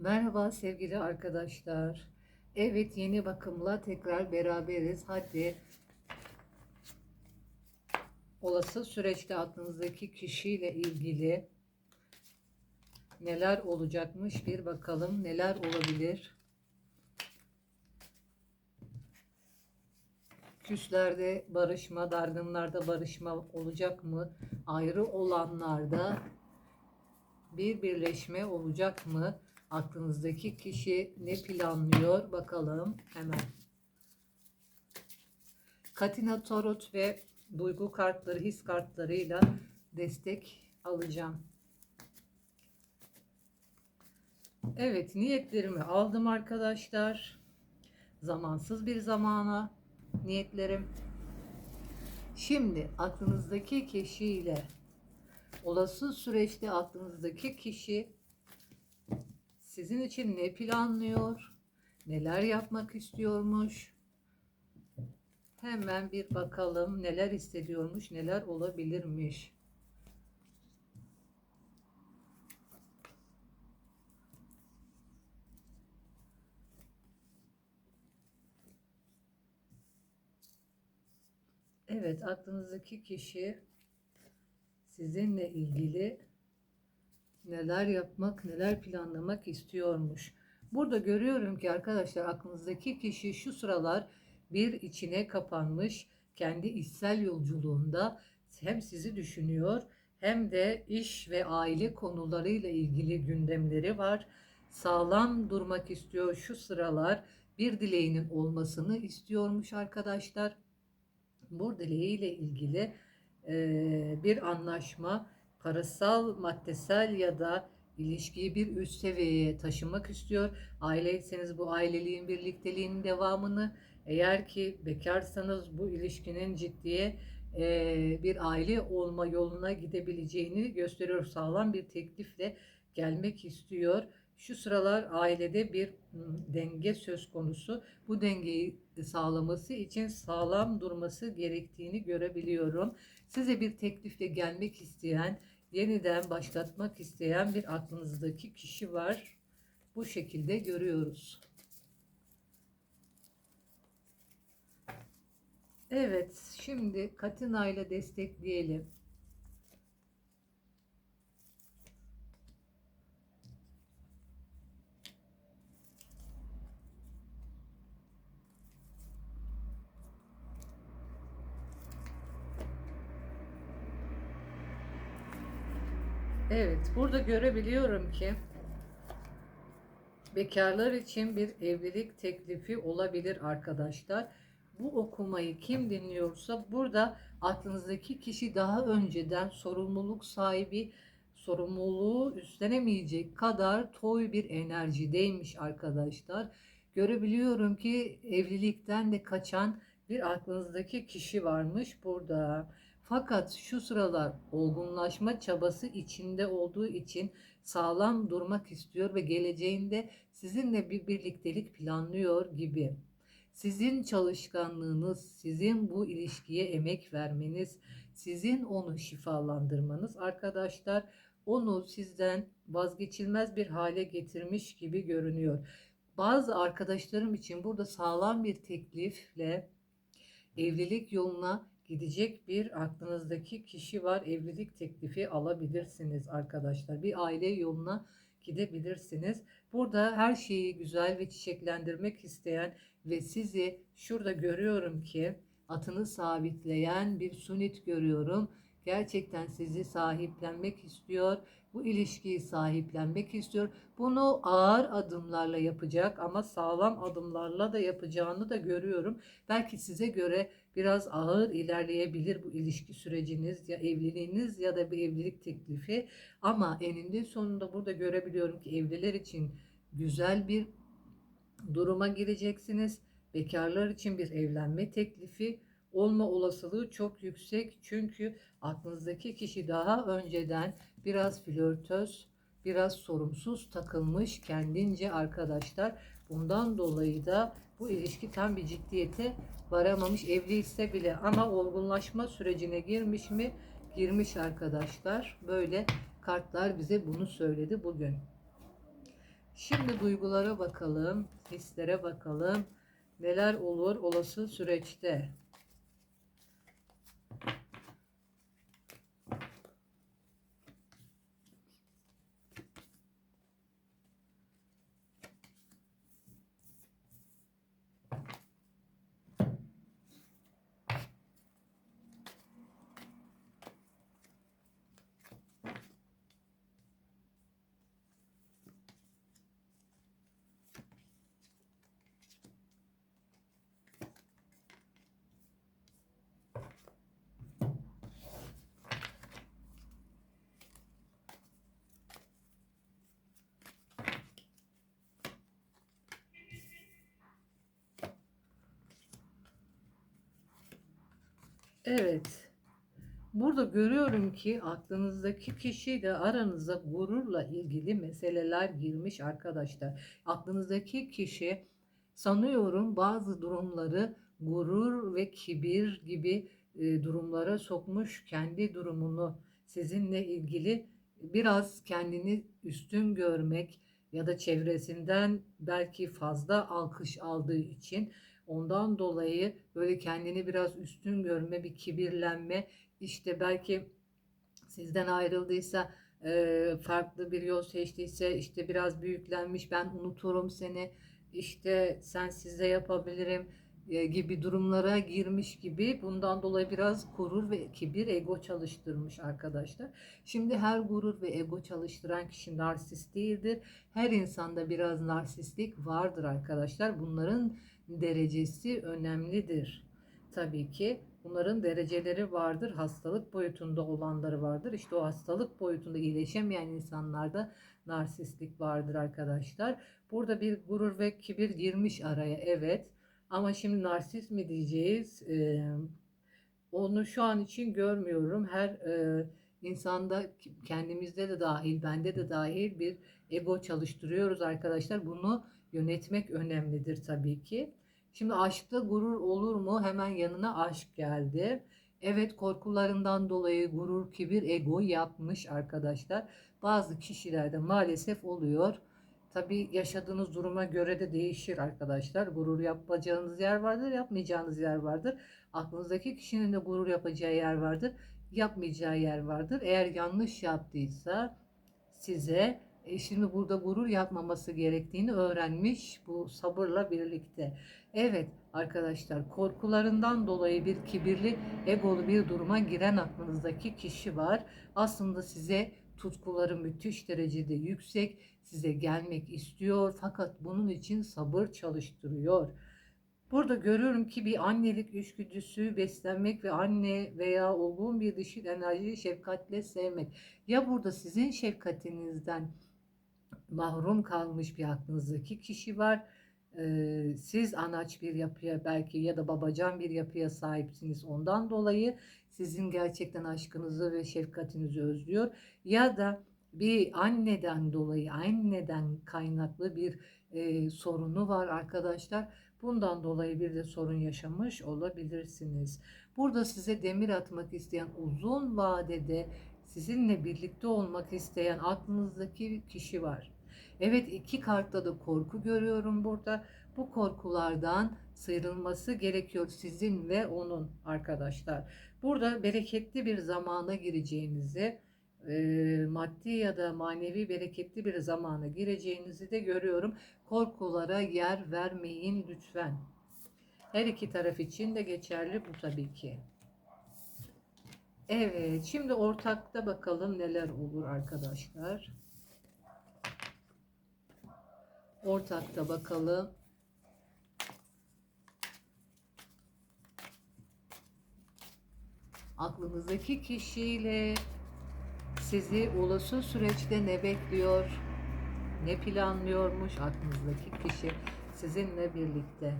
Merhaba sevgili arkadaşlar. Evet yeni bakımla tekrar beraberiz. Hadi olası süreçte aklınızdaki kişiyle ilgili neler olacakmış bir bakalım. Neler olabilir? Küslerde barışma, dargınlarda barışma olacak mı? Ayrı olanlarda bir birleşme olacak mı? Aklınızdaki kişi ne planlıyor? Bakalım hemen. Katina Tarot ve duygu kartları, his kartlarıyla destek alacağım. Evet, niyetlerimi aldım arkadaşlar. Zamansız bir zamana niyetlerim. Şimdi aklınızdaki kişiyle olası süreçte aklınızdaki kişi sizin için ne planlıyor? Neler yapmak istiyormuş? Hemen bir bakalım neler hissediyormuş, neler olabilirmiş. Evet, aklınızdaki kişi sizinle ilgili neler yapmak, neler planlamak istiyormuş. Burada görüyorum ki arkadaşlar aklınızdaki kişi şu sıralar bir içine kapanmış, kendi içsel yolculuğunda hem sizi düşünüyor hem de iş ve aile konularıyla ilgili gündemleri var. Sağlam durmak istiyor şu sıralar. Bir dileğinin olmasını istiyormuş arkadaşlar. Bu dileğiyle ilgili bir anlaşma, parasal, maddesel ya da ilişkiyi bir üst seviyeye taşımak istiyor. Aileyseniz bu aileliğin, birlikteliğin devamını, eğer ki bekarsanız bu ilişkinin ciddiye eee, bir aile olma yoluna gidebileceğini gösteriyor. Sağlam bir teklifle gelmek istiyor. Şu sıralar ailede bir denge söz konusu. Bu dengeyi sağlaması için sağlam durması gerektiğini görebiliyorum. Size bir teklifle gelmek isteyen, yeniden başlatmak isteyen bir aklınızdaki kişi var. Bu şekilde görüyoruz. Evet, şimdi Katina ile destekleyelim. Evet, burada görebiliyorum ki bekarlar için bir evlilik teklifi olabilir arkadaşlar. Bu okumayı kim dinliyorsa burada aklınızdaki kişi daha önceden sorumluluk sahibi, sorumluluğu üstlenemeyecek kadar toy bir enerjideymiş arkadaşlar. Görebiliyorum ki evlilikten de kaçan bir aklınızdaki kişi varmış burada. Fakat şu sıralar olgunlaşma çabası içinde olduğu için sağlam durmak istiyor ve geleceğinde sizinle bir birliktelik planlıyor gibi. Sizin çalışkanlığınız, sizin bu ilişkiye emek vermeniz, sizin onu şifalandırmanız arkadaşlar onu sizden vazgeçilmez bir hale getirmiş gibi görünüyor. Bazı arkadaşlarım için burada sağlam bir teklifle evlilik yoluna gidecek bir aklınızdaki kişi var. Evlilik teklifi alabilirsiniz arkadaşlar. Bir aile yoluna gidebilirsiniz. Burada her şeyi güzel ve çiçeklendirmek isteyen ve sizi şurada görüyorum ki atını sabitleyen bir sunit görüyorum. Gerçekten sizi sahiplenmek istiyor. Bu ilişkiyi sahiplenmek istiyor. Bunu ağır adımlarla yapacak ama sağlam adımlarla da yapacağını da görüyorum. Belki size göre biraz ağır ilerleyebilir bu ilişki süreciniz ya evliliğiniz ya da bir evlilik teklifi ama eninde sonunda burada görebiliyorum ki evliler için güzel bir duruma gireceksiniz. Bekarlar için bir evlenme teklifi olma olasılığı çok yüksek. Çünkü aklınızdaki kişi daha önceden biraz flörtöz, biraz sorumsuz takılmış kendince arkadaşlar. Bundan dolayı da bu ilişki tam bir ciddiyete varamamış evliyse bile ama olgunlaşma sürecine girmiş mi? Girmiş arkadaşlar. Böyle kartlar bize bunu söyledi bugün. Şimdi duygulara bakalım, hislere bakalım. Neler olur olası süreçte? Evet. Burada görüyorum ki aklınızdaki kişi de aranıza gururla ilgili meseleler girmiş arkadaşlar. Aklınızdaki kişi sanıyorum bazı durumları gurur ve kibir gibi e, durumlara sokmuş. Kendi durumunu sizinle ilgili biraz kendini üstün görmek ya da çevresinden belki fazla alkış aldığı için ondan dolayı böyle kendini biraz üstün görme, bir kibirlenme, işte belki sizden ayrıldıysa, farklı bir yol seçtiyse, işte biraz büyüklenmiş, ben unuturum seni, işte sen size yapabilirim gibi durumlara girmiş gibi bundan dolayı biraz gurur ve kibir ego çalıştırmış arkadaşlar. Şimdi her gurur ve ego çalıştıran kişi narsist değildir. Her insanda biraz narsistlik vardır arkadaşlar. Bunların derecesi önemlidir. Tabii ki bunların dereceleri vardır. Hastalık boyutunda olanları vardır. İşte o hastalık boyutunda iyileşemeyen insanlarda narsistlik vardır arkadaşlar. Burada bir gurur ve kibir girmiş araya evet. Ama şimdi narsist mi diyeceğiz? Ee, onu şu an için görmüyorum. Her e, insanda kendimizde de dahil, bende de dahil bir ego çalıştırıyoruz arkadaşlar. Bunu yönetmek önemlidir tabii ki. Şimdi aşkta gurur olur mu? Hemen yanına aşk geldi. Evet korkularından dolayı gurur, kibir, ego yapmış arkadaşlar. Bazı kişilerde maalesef oluyor. Tabii yaşadığınız duruma göre de değişir arkadaşlar. Gurur yapacağınız yer vardır, yapmayacağınız yer vardır. Aklınızdaki kişinin de gurur yapacağı yer vardır, yapmayacağı yer vardır. Eğer yanlış yaptıysa size e, şimdi burada gurur yapmaması gerektiğini öğrenmiş bu sabırla birlikte. Evet arkadaşlar korkularından dolayı bir kibirli egolu bir duruma giren aklınızdaki kişi var. Aslında size tutkuları müthiş derecede yüksek, size gelmek istiyor fakat bunun için sabır çalıştırıyor. Burada görüyorum ki bir annelik içgüdüsü beslenmek ve anne veya olgun bir dişil enerjiyi şefkatle sevmek. Ya burada sizin şefkatinizden mahrum kalmış bir aklınızdaki kişi var. Ee, siz anaç bir yapıya belki ya da babacan bir yapıya sahipsiniz. Ondan dolayı sizin gerçekten aşkınızı ve şefkatinizi özlüyor. Ya da bir anneden dolayı, anneden kaynaklı bir e, sorunu var arkadaşlar. Bundan dolayı bir de sorun yaşamış olabilirsiniz. Burada size demir atmak isteyen uzun vadede sizinle birlikte olmak isteyen aklınızdaki kişi var. Evet iki kartta da korku görüyorum burada. Bu korkulardan sıyrılması gerekiyor sizin ve onun arkadaşlar. Burada bereketli bir zamana gireceğinizi, maddi ya da manevi bereketli bir zamana gireceğinizi de görüyorum. Korkulara yer vermeyin lütfen. Her iki taraf için de geçerli bu tabii ki. Evet, şimdi ortakta bakalım neler olur arkadaşlar. Ortakta bakalım. Aklınızdaki kişiyle sizi olası süreçte ne bekliyor? Ne planlıyormuş aklınızdaki kişi sizinle birlikte?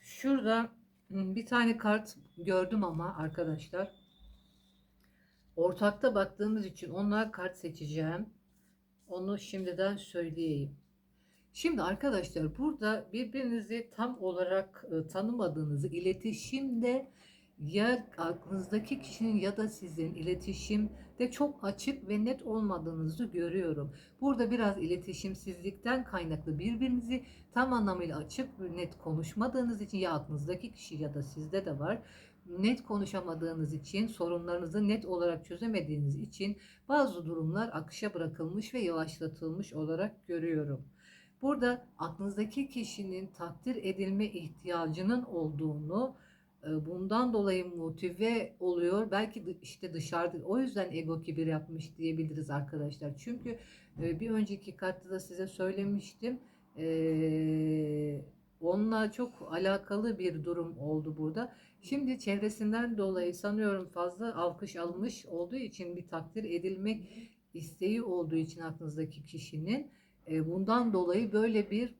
Şurada bir tane kart gördüm ama arkadaşlar. Ortakta baktığımız için onlar kart seçeceğim. Onu şimdiden söyleyeyim. Şimdi arkadaşlar burada birbirinizi tam olarak e, tanımadığınızı iletişimde ya aklınızdaki kişinin ya da sizin iletişimde çok açık ve net olmadığınızı görüyorum. Burada biraz iletişimsizlikten kaynaklı birbirinizi tam anlamıyla açık ve net konuşmadığınız için ya aklınızdaki kişi ya da sizde de var. Net konuşamadığınız için, sorunlarınızı net olarak çözemediğiniz için bazı durumlar akışa bırakılmış ve yavaşlatılmış olarak görüyorum. Burada aklınızdaki kişinin takdir edilme ihtiyacının olduğunu, e, bundan dolayı motive oluyor. Belki işte dışarıda o yüzden ego kibir yapmış diyebiliriz arkadaşlar. Çünkü e, bir önceki kartta da size söylemiştim. E, Onunla çok alakalı bir durum oldu burada. Şimdi çevresinden dolayı sanıyorum fazla alkış almış olduğu için bir takdir edilmek isteği olduğu için aklınızdaki kişinin e, bundan dolayı böyle bir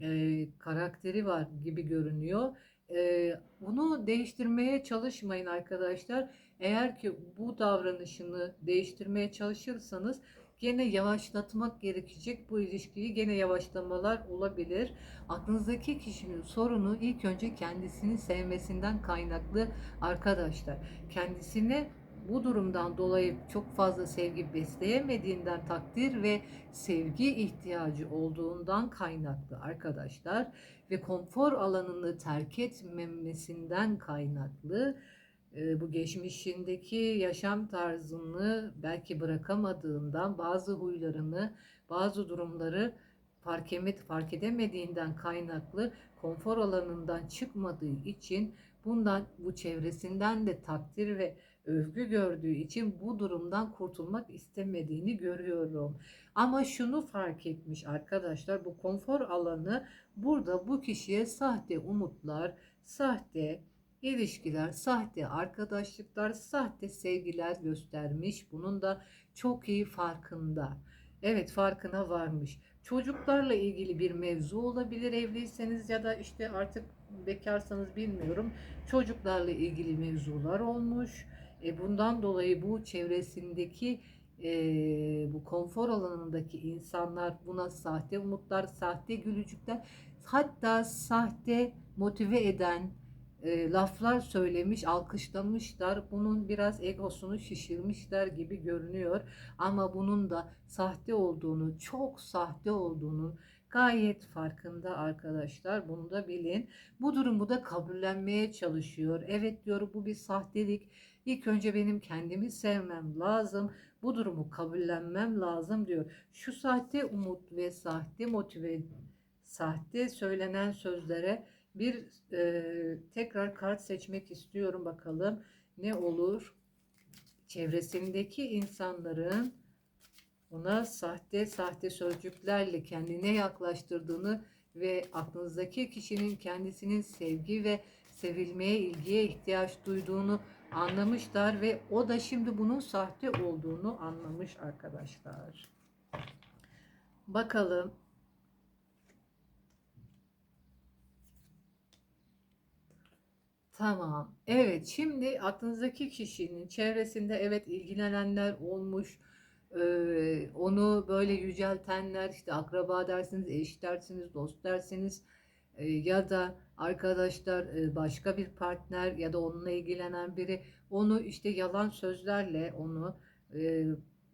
e, karakteri var gibi görünüyor. E, bunu değiştirmeye çalışmayın arkadaşlar. Eğer ki bu davranışını değiştirmeye çalışırsanız gene yavaşlatmak gerekecek. Bu ilişkiyi gene yavaşlamalar olabilir. Aklınızdaki kişinin sorunu ilk önce kendisini sevmesinden kaynaklı arkadaşlar. Kendisine bu durumdan dolayı çok fazla sevgi besleyemediğinden takdir ve sevgi ihtiyacı olduğundan kaynaklı arkadaşlar ve konfor alanını terk etmemesinden kaynaklı bu geçmişindeki yaşam tarzını belki bırakamadığından bazı huylarını bazı durumları fark, emet, fark edemediğinden kaynaklı konfor alanından çıkmadığı için bundan bu çevresinden de takdir ve övgü gördüğü için bu durumdan kurtulmak istemediğini görüyorum. Ama şunu fark etmiş arkadaşlar bu konfor alanı burada bu kişiye sahte umutlar, sahte ilişkiler, sahte arkadaşlıklar, sahte sevgiler göstermiş. Bunun da çok iyi farkında. Evet farkına varmış. Çocuklarla ilgili bir mevzu olabilir evliyseniz ya da işte artık bekarsanız bilmiyorum. Çocuklarla ilgili mevzular olmuş. E bundan dolayı bu çevresindeki e, bu konfor alanındaki insanlar buna sahte umutlar, sahte gülücükler, hatta sahte motive eden e, laflar söylemiş, alkışlamışlar. Bunun biraz egosunu şişirmişler gibi görünüyor. Ama bunun da sahte olduğunu, çok sahte olduğunu gayet farkında arkadaşlar. Bunu da bilin. Bu durumu da kabullenmeye çalışıyor. Evet diyor bu bir sahtelik. İlk önce benim kendimi sevmem lazım. Bu durumu kabullenmem lazım diyor. Şu sahte umut ve sahte motive, sahte söylenen sözlere bir e, tekrar kart seçmek istiyorum bakalım ne olur. Çevresindeki insanların ona sahte sahte sözcüklerle kendine yaklaştırdığını ve aklınızdaki kişinin kendisinin sevgi ve sevilmeye, ilgiye ihtiyaç duyduğunu anlamışlar ve o da şimdi bunun sahte olduğunu anlamış arkadaşlar. Bakalım Tamam. Evet, şimdi aklınızdaki kişinin çevresinde evet ilgilenenler olmuş. Ee, onu böyle yüceltenler işte akraba dersiniz, eş dersiniz, dost dersiniz e, ya da arkadaşlar e, başka bir partner ya da onunla ilgilenen biri onu işte yalan sözlerle onu e,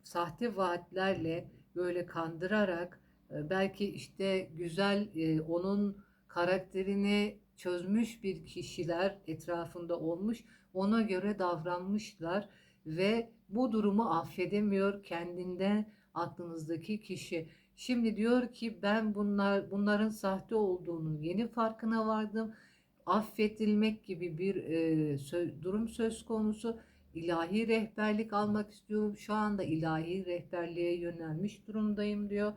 sahte vaatlerle böyle kandırarak e, belki işte güzel e, onun karakterini çözmüş bir kişiler etrafında olmuş, ona göre davranmışlar ve bu durumu affedemiyor kendinde aklınızdaki kişi. Şimdi diyor ki ben bunlar bunların sahte olduğunu yeni farkına vardım. Affedilmek gibi bir e, sö durum söz konusu. İlahi rehberlik almak istiyorum. Şu anda ilahi rehberliğe yönelmiş durumdayım diyor.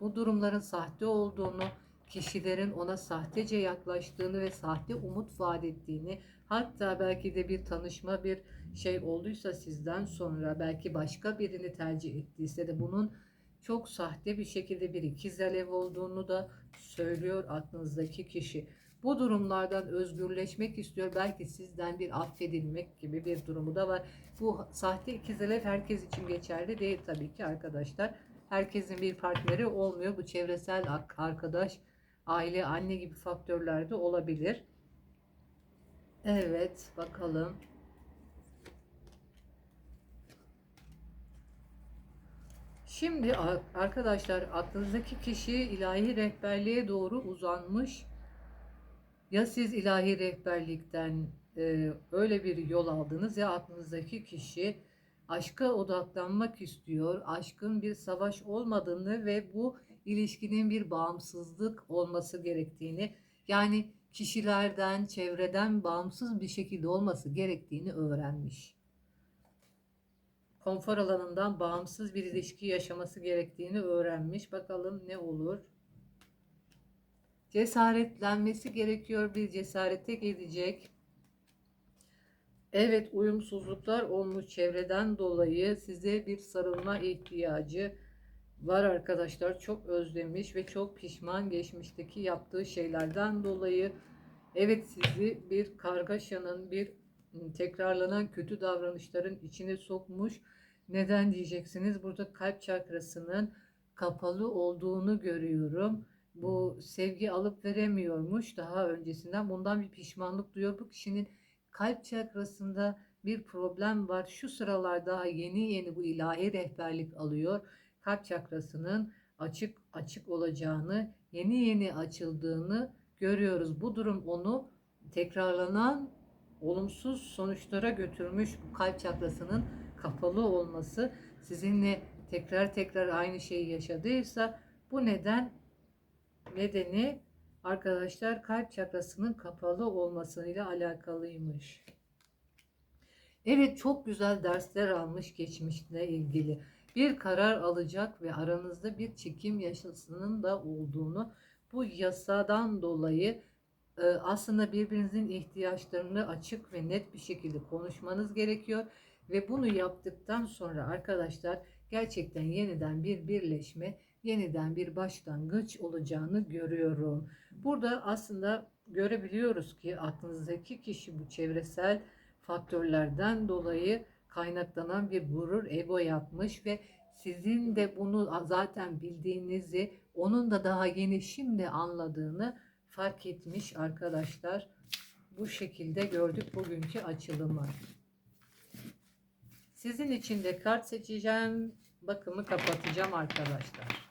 Bu durumların sahte olduğunu, kişilerin ona sahtece yaklaştığını ve sahte umut vaat ettiğini hatta belki de bir tanışma bir şey olduysa sizden sonra belki başka birini tercih ettiyse de bunun çok sahte bir şekilde bir ikiz alev olduğunu da söylüyor aklınızdaki kişi. Bu durumlardan özgürleşmek istiyor. Belki sizden bir affedilmek gibi bir durumu da var. Bu sahte ikiz alev herkes için geçerli değil tabii ki arkadaşlar. Herkesin bir partneri olmuyor. Bu çevresel arkadaş, aile, anne gibi faktörler de olabilir. Evet, bakalım. Şimdi arkadaşlar aklınızdaki kişi ilahi rehberliğe doğru uzanmış. Ya siz ilahi rehberlikten e, öyle bir yol aldınız ya aklınızdaki kişi aşka odaklanmak istiyor. Aşkın bir savaş olmadığını ve bu ilişkinin bir bağımsızlık olması gerektiğini yani kişilerden, çevreden bağımsız bir şekilde olması gerektiğini öğrenmiş. Konfor alanından bağımsız bir ilişki yaşaması gerektiğini öğrenmiş. Bakalım ne olur? Cesaretlenmesi gerekiyor. Bir cesarete gelecek. Evet uyumsuzluklar olmuş çevreden dolayı size bir sarılma ihtiyacı var arkadaşlar. Çok özlemiş ve çok pişman geçmişteki yaptığı şeylerden dolayı. Evet sizi bir kargaşanın, bir tekrarlanan kötü davranışların içine sokmuş. Neden diyeceksiniz? Burada kalp çakrasının kapalı olduğunu görüyorum. Bu sevgi alıp veremiyormuş daha öncesinden. Bundan bir pişmanlık duyuyor. Bu kişinin kalp çakrasında bir problem var. Şu sıralar daha yeni yeni bu ilahi rehberlik alıyor. Kalp çakrasının açık açık olacağını, yeni yeni açıldığını görüyoruz. Bu durum onu tekrarlanan olumsuz sonuçlara götürmüş bu kalp çakrasının kapalı olması sizinle tekrar tekrar aynı şeyi yaşadıysa bu neden nedeni arkadaşlar kalp çakrasının kapalı olmasıyla alakalıymış. Evet çok güzel dersler almış geçmişle ilgili. Bir karar alacak ve aranızda bir çekim yasasının da olduğunu bu yasadan dolayı e, aslında birbirinizin ihtiyaçlarını açık ve net bir şekilde konuşmanız gerekiyor ve bunu yaptıktan sonra arkadaşlar gerçekten yeniden bir birleşme, yeniden bir başlangıç olacağını görüyorum. Burada aslında görebiliyoruz ki aklınızdaki kişi bu çevresel faktörlerden dolayı kaynaklanan bir gurur, ego yapmış ve sizin de bunu zaten bildiğinizi, onun da daha yeni şimdi anladığını fark etmiş arkadaşlar. Bu şekilde gördük bugünkü açılımı. Sizin için de kart seçeceğim. Bakımı kapatacağım arkadaşlar.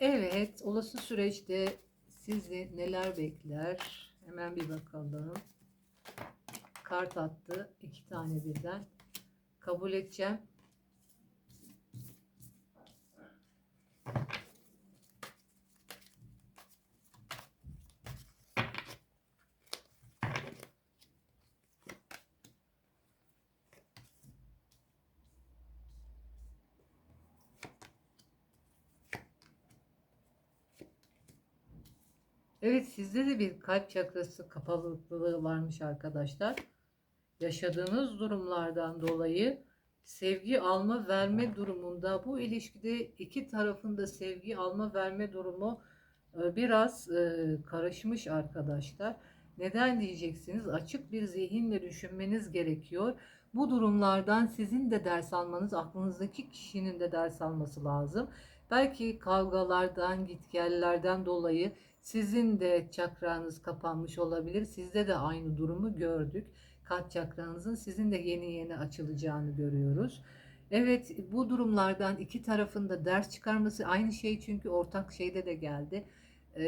Evet, olası süreçte sizi neler bekler? Hemen bir bakalım. Kart attı. iki tane birden. Kabul edeceğim. Evet sizde de bir kalp çakrası kapalılığı varmış arkadaşlar. Yaşadığınız durumlardan dolayı sevgi alma verme durumunda bu ilişkide iki tarafında sevgi alma verme durumu e, biraz e, karışmış arkadaşlar. Neden diyeceksiniz? Açık bir zihinle düşünmeniz gerekiyor. Bu durumlardan sizin de ders almanız, aklınızdaki kişinin de ders alması lazım. Belki kavgalardan, gitgellerden dolayı sizin de çakranız kapanmış olabilir. Sizde de aynı durumu gördük. Kalp çakranızın sizin de yeni yeni açılacağını görüyoruz. Evet bu durumlardan iki tarafında ders çıkarması aynı şey çünkü ortak şeyde de geldi. Ee,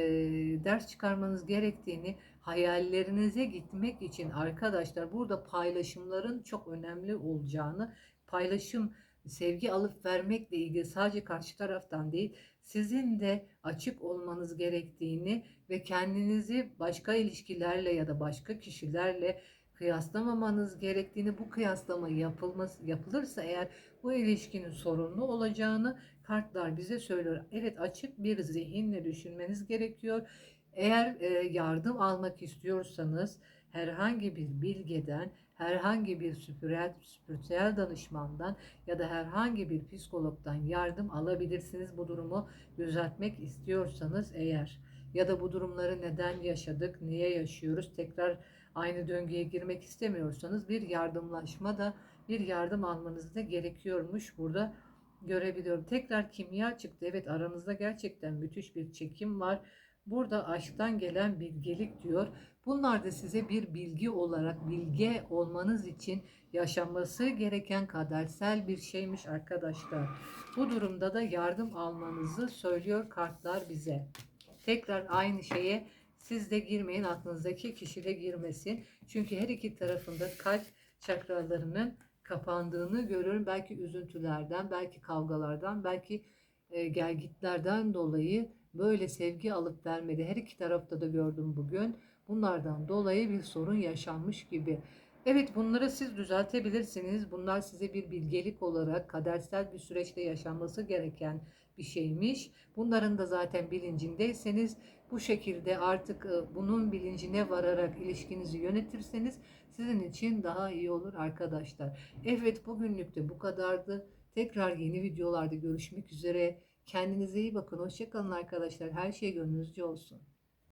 ders çıkarmanız gerektiğini hayallerinize gitmek için arkadaşlar burada paylaşımların çok önemli olacağını paylaşım sevgi alıp vermekle ilgili sadece karşı taraftan değil sizin de açık olmanız gerektiğini ve kendinizi başka ilişkilerle ya da başka kişilerle kıyaslamamanız gerektiğini bu kıyaslama yapılması yapılırsa eğer bu ilişkinin sorunlu olacağını kartlar bize söylüyor. Evet açık bir zihinle düşünmeniz gerekiyor. Eğer e, yardım almak istiyorsanız herhangi bir bilgeden, herhangi bir spiritüel, spiritüel danışmandan ya da herhangi bir psikologdan yardım alabilirsiniz bu durumu düzeltmek istiyorsanız eğer ya da bu durumları neden yaşadık, niye yaşıyoruz, tekrar aynı döngüye girmek istemiyorsanız bir yardımlaşma da bir yardım almanız da gerekiyormuş burada görebiliyorum. Tekrar kimya çıktı. Evet aranızda gerçekten müthiş bir çekim var. Burada aşktan gelen bilgelik diyor. Bunlar da size bir bilgi olarak bilge olmanız için yaşanması gereken kadersel bir şeymiş arkadaşlar. Bu durumda da yardım almanızı söylüyor kartlar bize. Tekrar aynı şeye siz de girmeyin, aklınızdaki kişi de girmesin. Çünkü her iki tarafında kalp çakralarının kapandığını görüyorum. Belki üzüntülerden, belki kavgalardan, belki e, gelgitlerden dolayı böyle sevgi alıp vermedi. Her iki tarafta da gördüm bugün. Bunlardan dolayı bir sorun yaşanmış gibi. Evet bunları siz düzeltebilirsiniz. Bunlar size bir bilgelik olarak kadersel bir süreçte yaşanması gereken bir şeymiş. Bunların da zaten bilincindeyseniz bu şekilde artık e, bunun bilincine vararak ilişkinizi yönetirseniz sizin için daha iyi olur arkadaşlar. Evet bugünlük de bu kadardı. Tekrar yeni videolarda görüşmek üzere. Kendinize iyi bakın. Hoşçakalın arkadaşlar. Her şey gönlünüzce olsun.